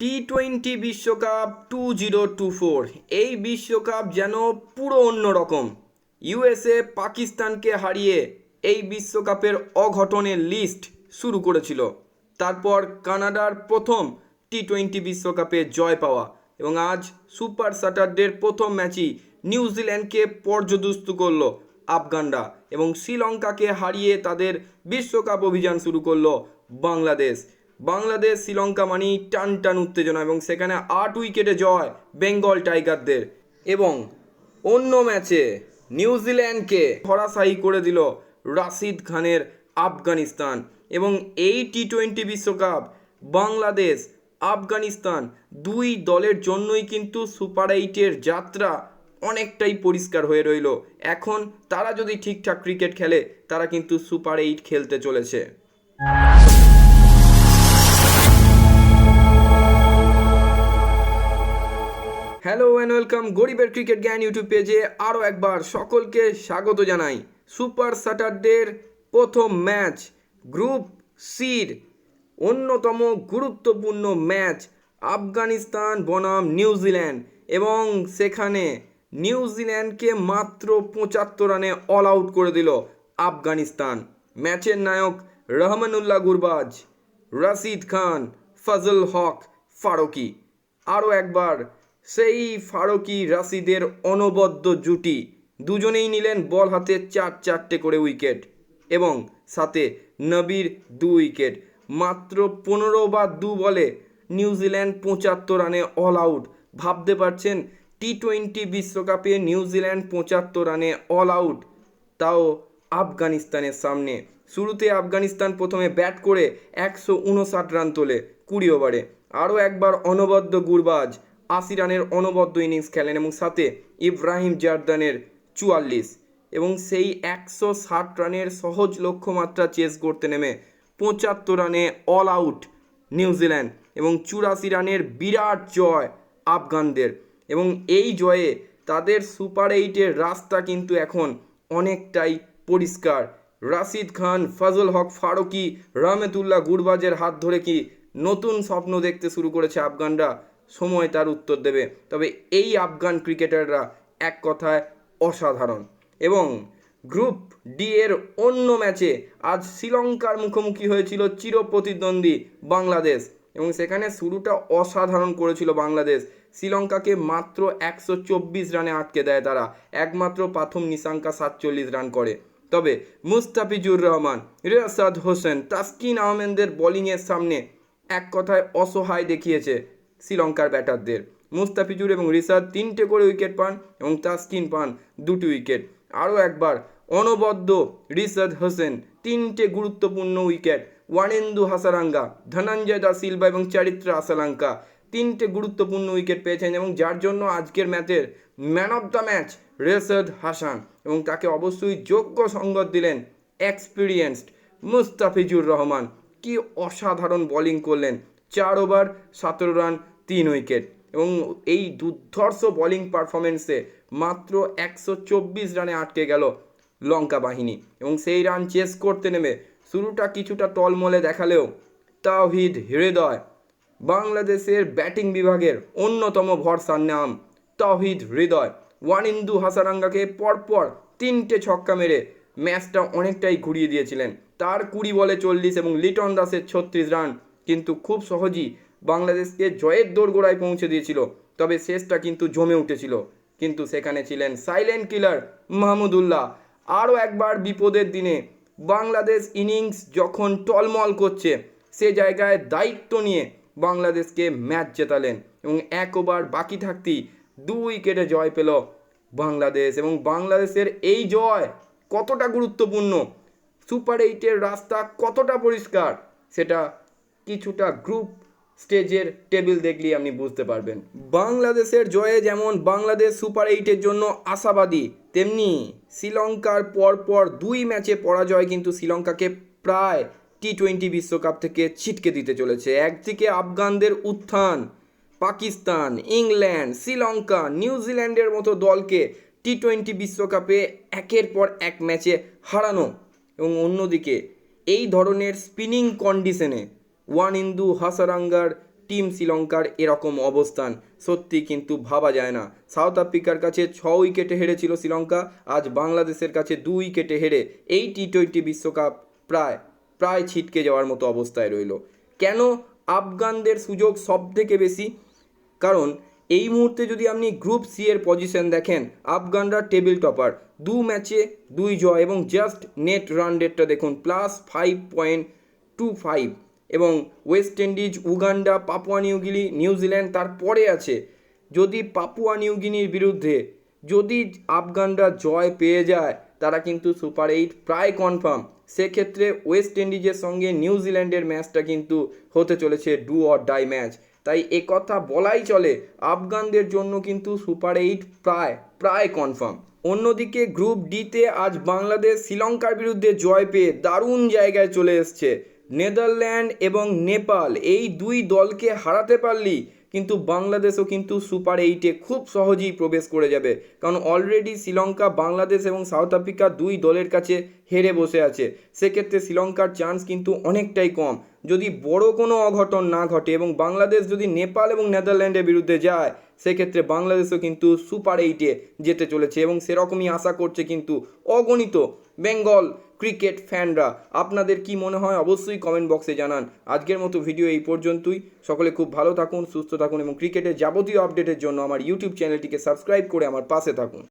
টি twenty বিশ্বকাপ two zero two four এই বিশ্বকাপ যেন পুরো অন্যরকম। ইউএসএ পাকিস্তানকে হারিয়ে এই বিশ্বকাপের অঘটনের লিস্ট শুরু করেছিল। তারপর কানাডার প্রথম টি টোয়েন্টি বিশ্বকাপে জয় পাওয়া এবং আজ সুপার স্যাটারডের প্রথম ম্যাচই নিউজিল্যান্ডকে পর্যদুস্তু করল আফগানরা এবং শ্রীলঙ্কাকে হারিয়ে তাদের বিশ্বকাপ অভিযান শুরু করল বাংলাদেশ। বাংলাদেশ, শ্রীলঙ্কা মানেই টান টান উত্তেজনা এবং সেখানে আট উইকেটে জয় বেঙ্গল টাইগারদের। এবং অন্য ম্যাচে নিউজিল্যান্ডকে ধরাশায়ী করে দিল রাশিদ খানের আফগানিস্তান এবং এই টি টোয়েন্টি বিশ্বকাপ বাংলাদেশ, আফগানিস্তান দুই দলের জন্যই কিন্তু সুপার এইটের যাত্রা অনেকটাই পরিষ্কার হয়ে রইল। এখন তারা যদি ঠিকঠাক ক্রিকেট খেলে, তারা কিন্তু সুপার এইট খেলতে চলেছে। হ্যালো অ্যান্ড ওয়েলকাম গরিবের ক্রিকেট জ্ঞান ইউটিউব পেজে আরও একবার সকলকে স্বাগত জানাই। সুপার স্যাটারডের প্রথম ম্যাচ গ্রুপ সির অন্যতম গুরুত্বপূর্ণ ম্যাচ আফগানিস্তান বনাম নিউজিল্যান্ড এবং সেখানে নিউজিল্যান্ডকে মাত্র পঁচাত্তর রানে অল আউট করে দিল আফগানিস্তান। ম্যাচের নায়ক রহমানুল্লাহ গুরবাজ, রাশিদ খান, ফজল হক, ফারুকি। আরও একবার সেই ফারুকি রাশিদের অনবদ্য জুটি দুজনেই নিলেন বল হাতে চার চারটে করে উইকেট এবং সাথে নবীর দু উইকেট। মাত্র পনেরো বা দু বলে নিউজিল্যান্ড পঁচাত্তর রানে অল আউট। ভাবতে পারছেন টি টোয়েন্টি বিশ্বকাপে নিউজিল্যান্ড পঁচাত্তর রানে অল আউট? তাও আফগানিস্তানের সামনে। শুরুতে আফগানিস্তান প্রথমে ব্যাট করে একশো উনষাট রান তোলে কুড়ি ওভারে। আরও একবার অনবদ্য গুরবাজ আশি রানের অনবদ্য ইনিংস খেলেন এবং সাথে ইব্রাহিম জার্দানের চুয়াল্লিশ এবং সেই একশো ষাট রানের সহজ লক্ষ্যমাত্রা চেস করতে নেমে পঁচাত্তর রানে অল আউট নিউজিল্যান্ড এবং চুরাশি রানের বিরাট জয় আফগানদের। এবং এই জয়ে তাদের সুপার এইটের রাস্তা কিন্তু এখন অনেকটাই পরিষ্কার। রাশিদ খান, ফজল হক, ফারুকি রহমেতুল্লাহ গুরবাজের হাত ধরে কি নতুন স্বপ্ন দেখতে শুরু করেছে আফগানরা? সময় তার উত্তর দেবে। তবে এই আফগান ক্রিকেটাররা এক কথায় অসাধারণ। এবং গ্রুপ ডি এর অন্য ম্যাচে আজ শ্রীলঙ্কার মুখোমুখি হয়েছিল চির প্রতিদ্বন্দ্বী বাংলাদেশ। এবং সেখানে শুরুটা অসাধারণ করেছিল বাংলাদেশ। শ্রীলঙ্কাকে মাত্র একশো চব্বিশ রানে আটকে দেয় তারা। একমাত্র প্রথম নিশাঙ্কা সাতচল্লিশ রান করে। তবে মুস্তাফিজুর রহমান, রিয়াসাদ হোসেন, তাসকিন আহমেদের বোলিংয়ের সামনে এক কথায় অসহায় দেখিয়েছে। শ্রীলঙ্কার ব্যাটারদের। মুস্তাফিজুর এবং রিসাদ তিনটে করে উইকেট পান এবং তাসকিন পান দুটি উইকেট। আরও একবার, অনবদ্য রিসাদ হোসেন তিনটে গুরুত্বপূর্ণ উইকেট। ওয়ানেন্দু হাসারাঙ্গা, ধনঞ্জয় দা সিলভা এবং চারিত্রা আসালাঙ্কা তিনটে গুরুত্বপূর্ণ উইকেট পেয়েছেন এবং যার জন্য আজকের ম্যাচের man of the match Rishad Hossain এবং তাকে অবশ্যই যোগ্য সঙ্গত দিলেন এক্সপিরিয়েন্সড মুস্তাফিজুর রহমান। কি অসাধারণ বোলিং করলেন। চার ওভার, সতেরো রান তিন উইকেট এবং এই দুর্ধর্ষ বোলিং পারফরমেন্সে মাত্র একশো চব্বিশ রানে আটকে গেল লঙ্কা বাহিনী এবং সেই রান চেস করতে নেমে শুরুটা কিছুটা টলমলে দেখালেও তাওহিদ হৃদয় বাংলাদেশের ব্যাটিং বিভাগের অন্যতম ভরসার নাম তাওহিদ হৃদয়। ওয়ান ইন্দু হাসারাঙ্গাকে পরপর তিনটে ছক্কা মেরে ম্যাচটা অনেকটাই ঘুরিয়ে দিয়েছিলেন। তার কুড়ি বলে চল্লিশ এবং লিটন দাসের ছত্রিশ রান, কিন্তু খুব সহজেই বাংলাদেশকে জয়ের দোরগোড়ায় পৌঁছে দিয়েছিল, তবে শেষটা কিন্তু জমে উঠেছিল। কিন্তু সেখানে ছিলেন সাইলেন্ট কিলার মাহমুদুল্লাহ আরও একবার বিপদের দিনে বাংলাদেশ ইনিংস যখন টলমল করছে, সে জায়গায় দায়িত্ব নিয়ে বাংলাদেশকে ম্যাচ জেতালেন এবং এক ওভার বাকি থাকতেই দু উইকেটে জয় পেল বাংলাদেশ। এবং বাংলাদেশের এই জয় কতটা গুরুত্বপূর্ণ, সুপার এইটের রাস্তা কতটা পরিষ্কার, সেটা কিছুটা গ্রুপ স্টেজের টেবিল দেখলেই আপনি বুঝতে পারবেন। বাংলাদেশের জয়ে যেমন বাংলাদেশ সুপার এইটের জন্য আশাবাদী, তেমনি শ্রীলঙ্কার পরপর দুই ম্যাচে পরাজয় কিন্তু শ্রীলঙ্কাকে প্রায় টি টোয়েন্টি বিশ্বকাপ থেকে ছিটকে দিতে চলেছে। একদিকে আফগানদের উত্থান, পাকিস্তান, ইংল্যান্ড, শ্রীলঙ্কা নিউজিল্যান্ডের মতো দলকে টি টোয়েন্টি বিশ্বকাপে একের পর এক ম্যাচে হারানো এবং অন্যদিকে এই ধরনের স্পিনিং কন্ডিশনে ওয়ান ইন্দু হাসারাঙ্গার টিম শ্রীলঙ্কার এরকম অবস্থান। সত্যি কিন্তু ভাবা যায় না। সাউথ আফ্রিকার কাছে ছ উইকেটে হেরেছিল শ্রীলঙ্কা, আজ বাংলাদেশের কাছে দু উইকেটে হেরে এই টি টোয়েন্টি বিশ্বকাপ প্রায় প্রায় ছিটকে যাওয়ার মতো অবস্থায় রইল। কেন আফগানদের সুযোগ সব থেকে বেশি? কারণ এই মুহূর্তে যদি আপনি গ্রুপ সি এর পজিশন দেখেন, আফগানরা টেবিল টপার। দু ম্যাচে দুই জয় এবং জাস্ট নেট রান রেটটা দেখুন plus five point two five এবং West Indies, Uganda, Papua New Guinea New Zealand তারপরে আছে। যদি পাপুয়া নিউগিনির বিরুদ্ধে যদি আফগানরা জয় পেয়ে যায়, তারা কিন্তু সুপার এইট প্রায় কনফার্ম। সেক্ষেত্রে ওয়েস্ট ইন্ডিজের সঙ্গে নিউজিল্যান্ডের ম্যাচটা কিন্তু হতে চলেছে ডু অর ডাই ম্যাচ। তাই এ কথা বলাই চলে, আফগানদের জন্য কিন্তু সুপার এইট প্রায় প্রায় কনফার্ম। অন্যদিকে গ্রুপ ডিতে আজ বাংলাদেশ, শ্রীলঙ্কার বিরুদ্ধে জয় পেয়ে দারুণ জায়গায় চলে এসছে। নেদারল্যান্ড এবং নেপাল এই দুই দলকে হারাতে পারলি, কিন্তু বাংলাদেশও কিন্তু সুপার এইটে খুব সহজেই প্রবেশ করে যাবে। কারণ অলরেডি শ্রীলঙ্কা, বাংলাদেশ এবং সাউথ আফ্রিকা দুই দলের কাছে হেরে বসে আছে। সেক্ষেত্রে শ্রীলঙ্কার চান্স কিন্তু অনেকটাই কম। যদি বড় কোনো অঘটন না ঘটে এবং বাংলাদেশ যদি নেপাল এবং নেদারল্যান্ডের বিরুদ্ধে যায়, সেক্ষেত্রে বাংলাদেশও কিন্তু সুপার এইটে যেতে চলেছে এবং সেরকমই আশা করছে কিন্তু অগণিত বেঙ্গল ক্রিকেট ফ্যানরা, আপনাদের কি মনে হয়? অবশ্যই কমেন্ট বক্সে জানান। আজকের মতো ভিডিও এই পর্যন্তই। সকলে খুব ভালো থাকুন, সুস্থ থাকুন এবং ক্রিকেটের যাবতীয় আপডেটের জন্য আমার ইউটিউব চ্যানেলটিকে সাবস্ক্রাইব করে আমার পাশে থাকুন।